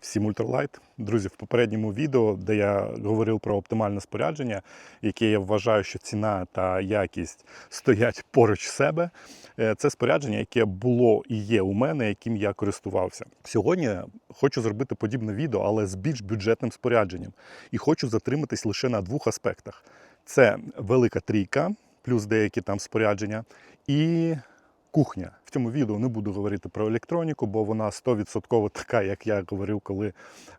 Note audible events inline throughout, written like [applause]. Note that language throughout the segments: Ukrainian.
Всім ультралайт. Друзі, в попередньому відео, де я говорив про оптимальне спорядження, яке я вважаю, що ціна та якість стоять поруч себе. е, Це спорядження, яке було і є у мене, яким я користувався. Сьогодні хочу зробити подібне відео, але з більш бюджетним спорядженням. І хочу затриматись лише на двох аспектах: це велика трійка, плюс деякі там спорядження, і кухня. В цьому відео не буду говорити про електроніку, бо вона 100% така, як я говорив, коли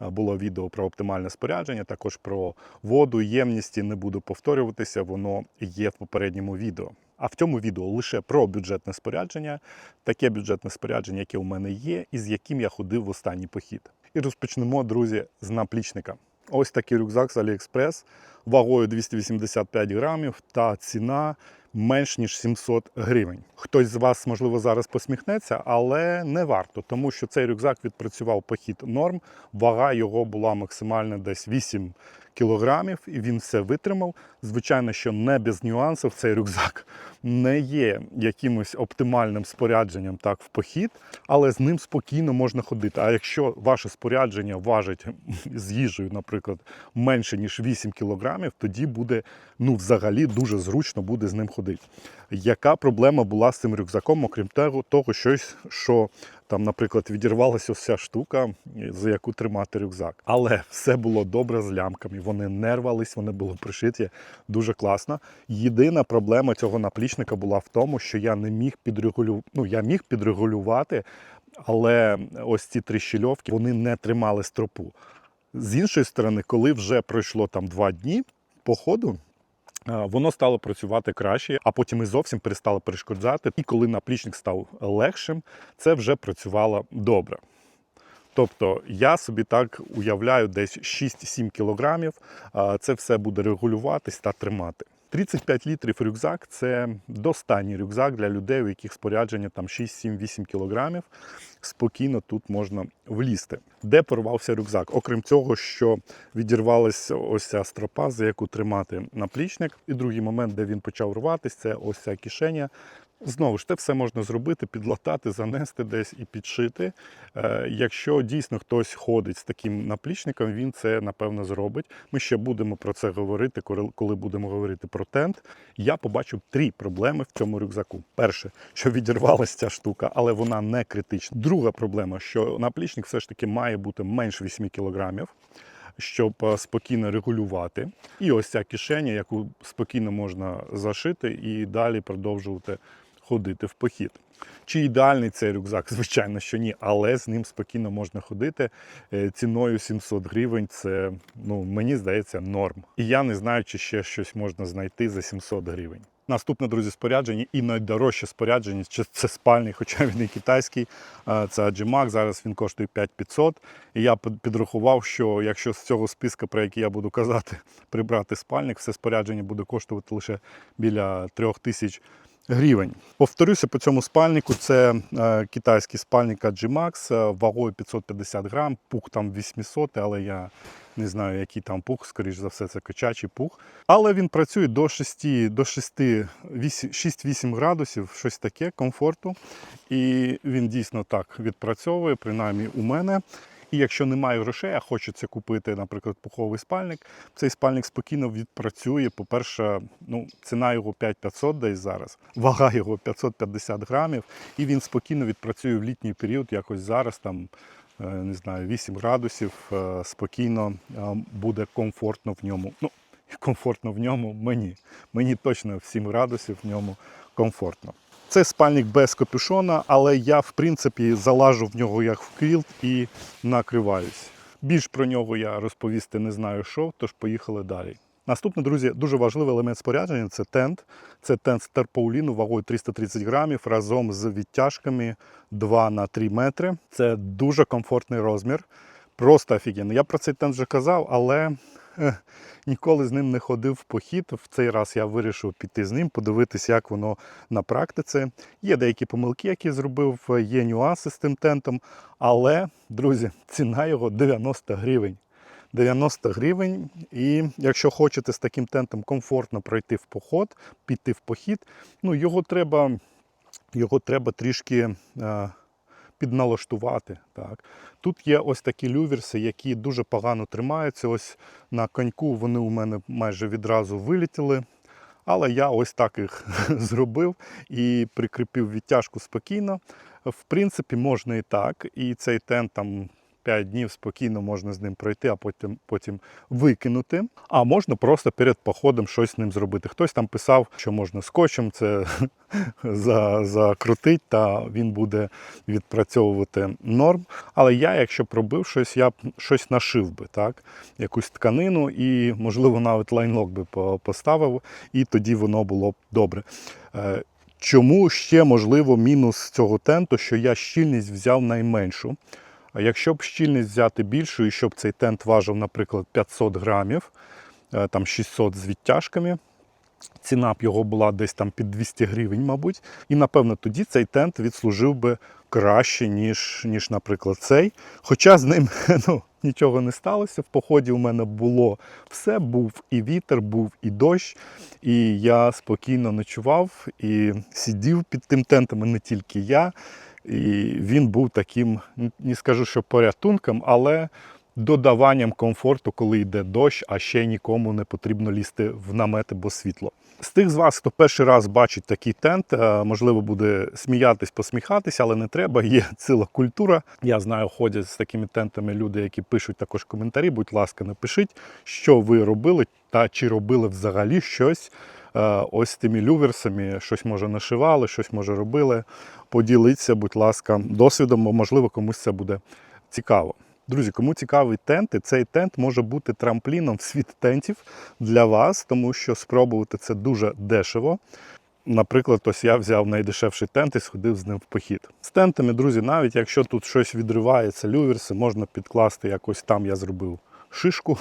було відео про оптимальне спорядження. Також про воду, ємність не буду повторюватися, воно є в попередньому відео. А в цьому відео лише про бюджетне спорядження, таке бюджетне спорядження, яке у мене є, і з яким я ходив в останній похід. І розпочнемо, друзі, з наплічника. Ось такий рюкзак з AliExpress вагою 285 грамів та ціна менш ніж 700 гривень. Хтось з вас, можливо, зараз посміхнеться, але не варто, тому що цей рюкзак відпрацював похід норм. Вага його була максимальна десь 8 кілограмів, і він все витримав. Звичайно, що не без нюансів цей рюкзак не є якимось оптимальним спорядженням так в похід, але з ним спокійно можна ходити. А якщо ваше спорядження важить з їжею, наприклад, менше ніж 8 кілограмів, тоді буде ну взагалі дуже зручно буде з ним ходити. Яка проблема була з цим рюкзаком, окрім того, щось, що там, наприклад, відірвалася вся штука, за яку тримати рюкзак. Але все було добре з лямками. Вони не рвались, вони були пришиті дуже класно. Єдина проблема цього наплічника була в тому, що я не міг підрегулювати. Ну, я міг підрегулювати, але ось ці тріщільовки вони не тримали стропу. З іншої сторони, коли вже пройшло там два дні походу. Е, Воно стало працювати краще, а потім і зовсім перестало перешкоджати. І коли наплічник став легшим, це вже працювало добре. Тобто я собі так уявляю десь 6-7 кілограмів. Це все буде регулюватись та тримати. 35 літрів рюкзак це достатній рюкзак для людей, у яких спорядження там 6-7-8 кілограмів. Спокійно тут можна влізти. Де порвався рюкзак? Окрім цього, що відірвалася ось ця стропа, за яку тримати наплічник. І другий момент, де він почав рватися, це ось ця кишеня. Знову ж це все можна зробити, підлатати, занести десь і підшити. Е, Якщо дійсно хтось ходить з таким наплічником, він це напевно зробить. Ми ще будемо про це говорити, коли- коли будемо говорити про тент. Я побачив три проблеми в цьому рюкзаку. Перше, що відірвалася ця штука, але вона не критична. Друга проблема, що наплічник все ж таки має бути менш 8 кілограмів. Щоб е, спокійно регулювати. І ось ця кишеня, яку спокійно можна зашити і далі продовжувати ходити в похід. Чи ідеальний цей рюкзак? [laughs] Звичайно, що ні, але з ним спокійно можна ходити. Е, Ціною 700 гривень це, ну, мені здається, норм. І я не знаю, чи ще щось можна знайти за 700 гривень. Наступне, друзі, спорядження і найдорожче спорядження це спальний, хоча він і китайський. Це Agimax, зараз він коштує 5500. І я підрахував, що якщо з цього списка, про який я буду казати, [laughs] прибрати спальник, все спорядження буде коштувати лише біля 3000 гривень. Повторюся по цьому спальнику. Це е, китайський спальник Agimax е, вагою 550 грам, пух там 800, але я не знаю, який там пух, скоріш за все, це качачий пух. Але він працює до 6, до 6, 6-8 градусів, щось таке, комфорту. І він дійсно так відпрацьовує, принаймні у мене. І якщо немає грошей, а хочеться купити, наприклад, пуховий спальник, цей спальник спокійно відпрацює. По-перше, ну, ціна його 5500 десь зараз, вага його 550 грамів, і він спокійно відпрацює в літній період, якось зараз там. е, Не знаю, 8 градусів е, спокійно е, буде комфортно в ньому. Ну, комфортно в ньому мені. Мені точно в 7 градусів в ньому комфортно. Це спальник без капюшона, але я, в принципі, залажу в нього як в квілт і накриваюсь. Більш про нього я розповісти не знаю що, тож поїхали далі. Наступне, друзі, дуже важливий елемент спорядження це тент. Це тент з терпауліну вагою 330 грамів разом з відтяжками 2 на 3 метри. Це дуже комфортний розмір. Просто офігенно. Я про цей тент вже казав, але [laughs] ніколи з ним не ходив в похід. В цей раз я вирішив піти з ним, подивитися, як воно на практиці. Є деякі помилки, які зробив, є нюанси з тим тентом. Але, друзі, ціна його 90 гривень. 90 гривень. І якщо хочете з таким тентом комфортно пройти в поход, піти в похід, ну його треба, його треба трішки. е, підналаштувати. Так. Тут є ось такі люверси, які дуже погано тримаються. Ось на коньку вони у мене майже відразу вилітіли. Але я ось так їх [laughs] зробив і прикріпив відтяжку спокійно. В принципі, можна і так. І цей тент там 5 днів спокійно можна з ним пройти, а потім, потім викинути. А можна просто перед походом щось з ним зробити. Хтось там писав, що можна скотчем це [laughs] за- закрутить, та він буде відпрацьовувати норм. Але я, якщо б робив щось, я б щось нашив би, так? якусь тканину і, можливо, навіть лайнлок би поставив, і тоді воно було б добре. Е, Чому ще можливо мінус цього тенту, що я щільність взяв найменшу? А якщо б щільність взяти більшу, і щоб цей тент важив, наприклад, 500 грамів, е, там 600 з відтяжками, ціна б його була десь там під 200 гривень, мабуть. І напевно тоді цей тент відслужив би краще, ніж, ніж наприклад, цей. Хоча з ним [laughs] ну, нічого не сталося. В поході у мене було все, був і вітер, був і дощ. І я спокійно ночував і сидів під тим тентом, і не тільки я. І він був таким, не скажу, що порятунком, але додаванням комфорту, коли йде дощ, а ще нікому не потрібно лізти в намети, бо світло. З тих з вас, хто перший раз бачить такий тент, е, можливо, буде сміятись, посміхатись, але не треба. Є ціла культура. Я знаю, ходять з такими тентами люди, які пишуть також коментарі. Будь ласка, напишіть, що ви робили та чи робили взагалі щось. Е, Ось тими люверсами, щось може нашивали, щось може робили. Поділіться, будь ласка, досвідом, бо можливо комусь це буде цікаво. Друзі, кому цікавий тенти, цей тент може бути трампліном в світ тентів для вас, тому що спробувати це дуже дешево. Наприклад, ось я взяв найдешевший тент і сходив з ним в похід. З тентами, друзі, навіть якщо тут щось відривається, люверси, можна підкласти якось там я зробив шишку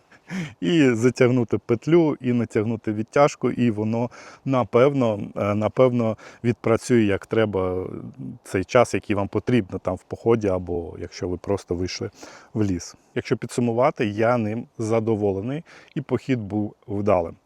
[laughs] і затягнути петлю, і натягнути відтяжку, і воно напевно, е, напевно відпрацює як треба цей час, який вам потрібно там в поході, або якщо ви просто вийшли в ліс. Якщо підсумувати, я ним задоволений, і похід був вдалим.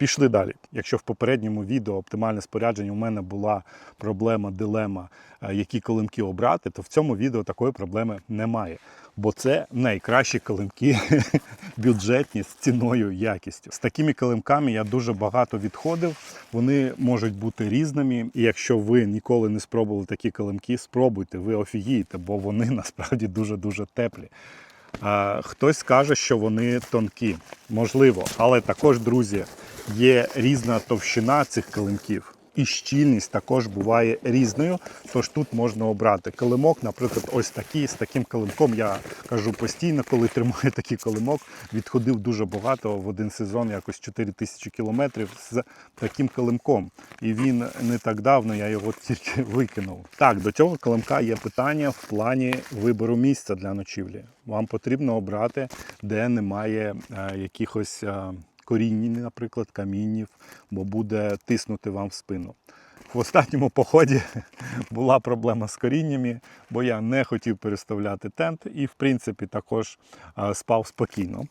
Пішли далі. Якщо в попередньому відео оптимальне спорядження у мене була проблема, дилема, е, які килимки обрати, то в цьому відео такої проблеми немає. Бо це найкращі килимки [laughs] бюджетні з ціною якістю. З такими килимками я дуже багато відходив. Вони можуть бути різними. І якщо ви ніколи не спробували такі килимки, спробуйте, ви офігієте, бо вони [laughs] насправді дуже-дуже теплі. Хтось скаже, що вони тонкі, можливо, але також, друзі, є різна товщина цих килимків. І щільність також буває різною, тож тут можна обрати килимок, наприклад, ось такий з таким килимком. Я кажу постійно, коли тримаю такий килимок, відходив дуже багато в один сезон, якось 4 тисячі кілометрів з таким килимком. І він не так давно, я його тільки викинув. Так, до цього килимка є питання в плані вибору місця для ночівлі. Вам потрібно обрати, де немає е, якихось. е, коріння, наприклад, каміннів, бо буде тиснути вам в спину. В останньому поході [laughs] була проблема з коріннями, бо я не хотів переставляти тент і, в принципі, також спав спокійно.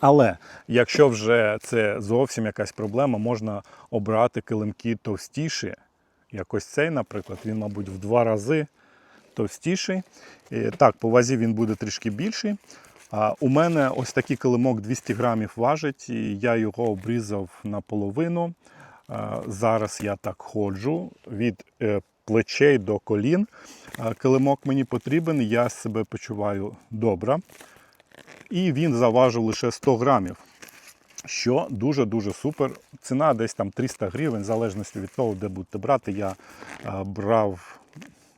Але якщо вже це зовсім якась проблема, можна обрати килимки товстіші. Якось цей, наприклад, він, мабуть, в два рази товстіший. Так, по вазі він буде трішки більший. У мене ось такий килимок 200 грамів важить, і я його обрізав наполовину. Зараз я так ходжу від е, плечей до колін. Килимок мені потрібен, я себе почуваю добре. І він заважив лише 100 грамів. Що дуже-дуже супер. Ціна десь там 300 гривень, в залежності від того, де будете брати. Я брав,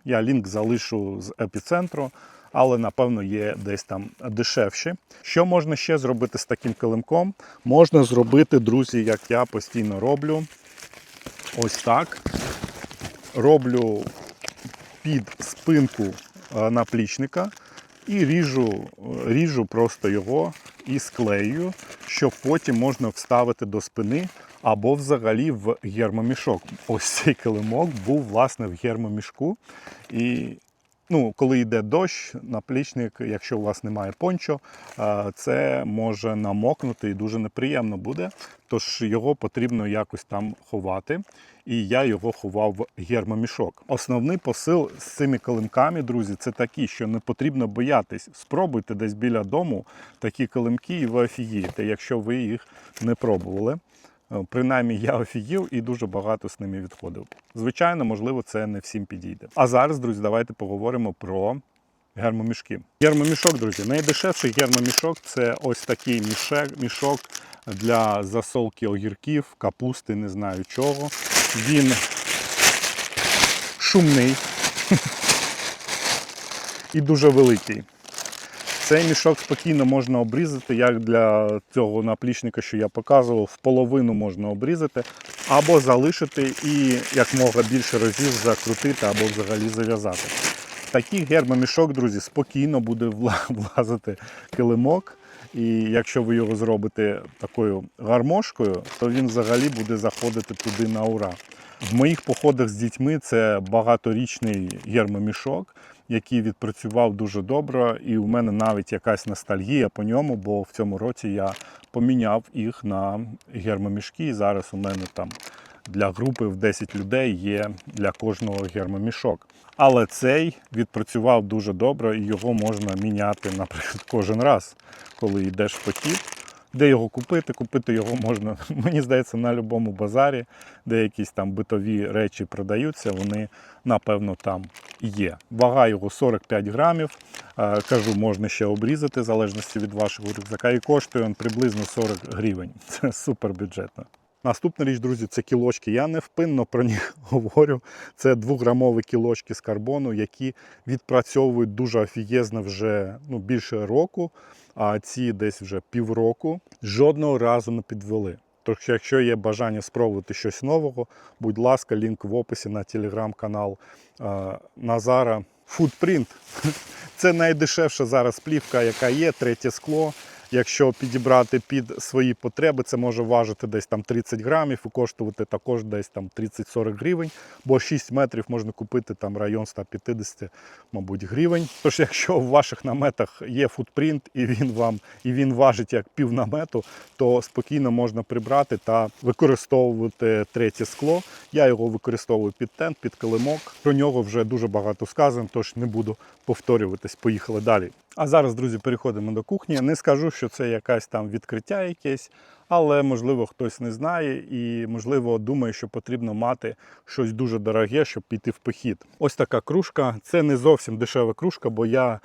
я лінк залишу з епіцентру, але напевно є десь там дешевші. Що можна ще зробити з таким килимком? Можна зробити, друзі, як я постійно роблю. Ось так. Роблю під спинку е, наплічника і ріжу, е, ріжу просто його і склею, щоб потім можна вставити до спини або взагалі в гермомішок. Ось цей килимок був власне в гермомішку. І ну, коли йде дощ, наплічник, якщо у вас немає пончо, це може намокнути і дуже неприємно буде. Тож його потрібно якось там ховати. і я його ховав в гермомішок. Основний посил з цими килимками, друзі, це такий, що не потрібно боятись. Спробуйте десь біля дому такі килимки, і ви офігієте, якщо ви їх не пробували. Е, Принаймні я офігів і дуже багато з ними відходив. Звичайно, можливо, це не всім підійде. А зараз, друзі, давайте поговоримо про гермомішки. Гермомішок, друзі, найдешевший гермомішок це ось такий мішок для засолки огірків, капусти, не знаю чого. Він шумний [laughs] і дуже великий. Цей мішок спокійно можна обрізати, як для цього наплічника, що я показував, в половину можна обрізати, або залишити і якмога більше разів закрутити, або взагалі зав'язати. Такий гермомішок, друзі, спокійно буде [laughs] влазити килимок. І якщо ви його зробите такою гармошкою, то він взагалі буде заходити туди на ура. В моїх походах з дітьми це багаторічний гермомішок, який відпрацював дуже добре, і у мене навіть якась ностальгія по ньому, бо в цьому році я поміняв їх на гермомішки. І зараз у мене там для групи в 10 людей є для кожного гермомішок. Але цей відпрацював дуже добре і його можна міняти, наприклад, кожен раз, коли йдеш в похід. Де його купити? Купити його можна, [laughs] мені здається, на будь-якому базарі, де якісь там битові речі продаються, вони напевно там є. Вага його 45 грамів. Е, Кажу, можна ще обрізати в залежності від вашого рюкзака. І коштує він приблизно 40 гривень. [laughs] Це супер бюджетно. Наступна річ, друзі, це кілочки. Я невпинно про них [laughs] говорю. Це двограмові кілочки з карбону, які відпрацьовують дуже офігезно вже ну, більше року, а ці десь вже півроку. Жодного разу не підвели. Тож, якщо є бажання спробувати щось нового, будь ласка, лінк в описі на телеграм-канал Назара. Footprint. [laughs] Це найдешевша зараз плівка, яка є, третє скло. Якщо підібрати під свої потреби, це може важити десь там 30 грамів і коштувати також десь там 30-40 гривень, бо 6 метрів можна купити там район 150, мабуть, гривень. Тож, якщо в ваших наметах є футпринт і він вам і він важить як пів намету, то спокійно можна прибрати та використовувати третє скло. Я його використовую під тент, під килимок. Про нього вже дуже багато сказано, тож не буду повторюватись. Поїхали далі. А зараз, друзі, переходимо до кухні. Не скажу, що це якась там відкриття якесь, але можливо хтось не знає і, можливо, думає, що потрібно мати щось дуже дороге, щоб піти в похід. Ось така кружка. Це не зовсім дешева кружка, бо я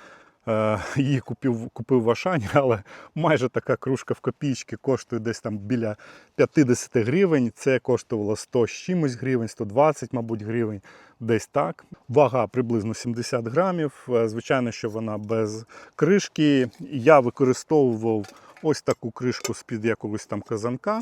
її купив, купив в Ашані, [laughs] але майже така кружка в копійки коштує десь там біля 50 гривень. Це коштувало 100 з чимось гривень, 120, мабуть, гривень. Десь так. Вага приблизно 70 грамів. Е, Звичайно, що вона без кришки. Я використовував ось таку кришку з-під якогось там казанка.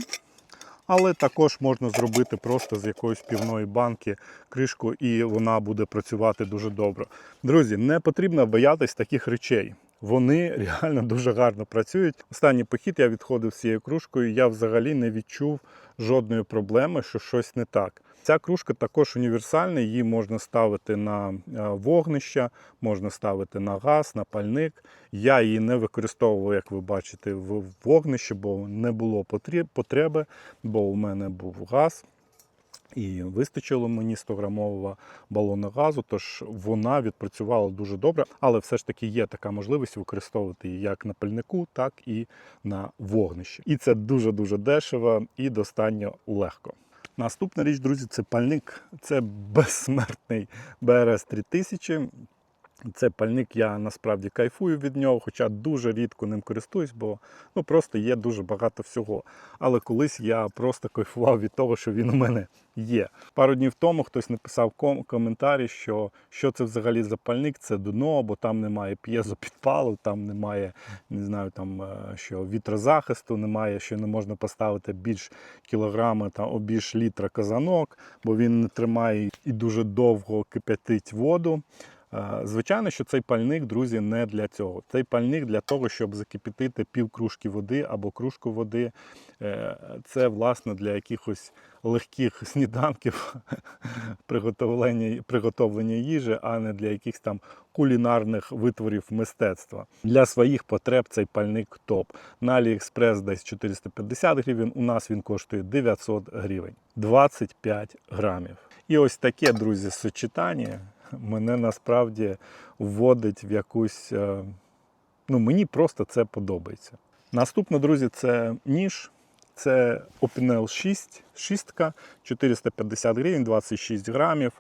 Але також можна зробити просто з якоїсь півної банки кришку, і вона буде працювати дуже добре. Друзі, не потрібно боятись таких речей. Вони реально [laughs] дуже гарно працюють. Останній похід я відходив з цією кружкою. Я взагалі не відчув жодної проблеми, що щось не так. Ця кружка також універсальна, її можна ставити на е, вогнище, можна ставити на газ, на пальник. Я її не використовував, як ви бачите, в вогнище, бо не було потреби, бо у мене був газ. І вистачило мені 100-грамового балону газу, тож вона відпрацювала дуже добре, але все ж таки є така можливість використовувати її як на пальнику, так і на вогнищі. І це дуже-дуже дешево і достатньо легко. Наступна річ, друзі, це пальник. Це безсмертний БРС 3000. Це пальник, я насправді кайфую від нього, хоча дуже рідко ним користуюсь, бо ну, просто є дуже багато всього. Але колись я просто кайфував від того, що він у мене є. Пару днів тому хтось написав ком- коментарі, що що це взагалі за пальник, це дно, бо там немає п'єзопідпалу, там немає не знаю, там е, що вітрозахисту, немає, що не можна поставити більш кілограма та більш літра казанок, бо він не тримає і дуже довго кип'ятить воду. Е, Звичайно, що цей пальник, друзі, не для цього. Цей пальник для того, щоб закипятити пів кружки води або кружку води. Е, Це власне для якихось легких [laughs] сніданків приготовлення, приготовлення їжі, а не для якихось там кулінарних витворів мистецтва. Для своїх потреб цей пальник топ. На AliExpress десь 450 гривень, у нас він коштує 900 гривень. 25 грамів. І ось таке, друзі, сочетання мене насправді вводить в якусь. е, Ну, мені просто це подобається. Наступне, друзі, це ніж. Це Opinel 6, 6, 450 гривень, 26 грамів.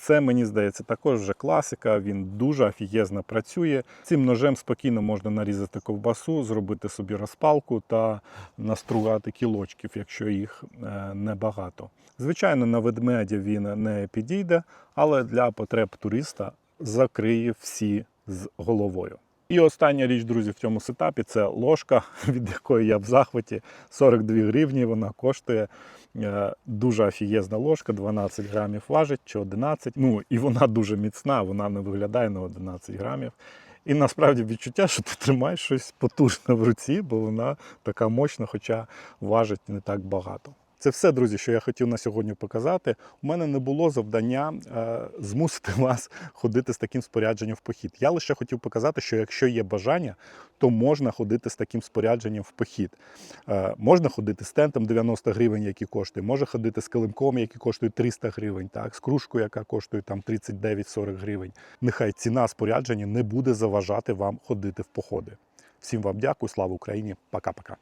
Це, мені здається, також вже класика. Він дуже офігезно працює. Цим ножем спокійно можна нарізати ковбасу, зробити собі розпалку та настругати кілочків, якщо їх е, небагато. Звичайно, на ведмедя він не підійде, але для потреб туриста закриє всі з головою. І остання річ, друзі, в цьому сетапі це ложка, [laughs] від якої я в захваті 42 гривні. Вона коштує дуже офігезна ложка, 12 грамів важить чи 11. Ну і вона дуже міцна, вона не виглядає на 11 грамів. І насправді відчуття, що ти тримаєш щось потужне в руці, бо вона така мощна, хоча важить не так багато. Це все, друзі, що я хотів на сьогодні показати. У мене не було завдання е, змусити [laughs] вас ходити з таким спорядженням в похід. Я лише хотів показати, що якщо є бажання, то можна ходити з таким спорядженням в похід. Е, можна ходити з тентом 90 гривень, який коштує, може ходити з килимком, який коштує 300 гривень, так, з кружкою, яка коштує там 39-40 гривень. Нехай ціна спорядження не буде заважати вам ходити в походи. Всім вам дякую, слава Україні, пока-пока.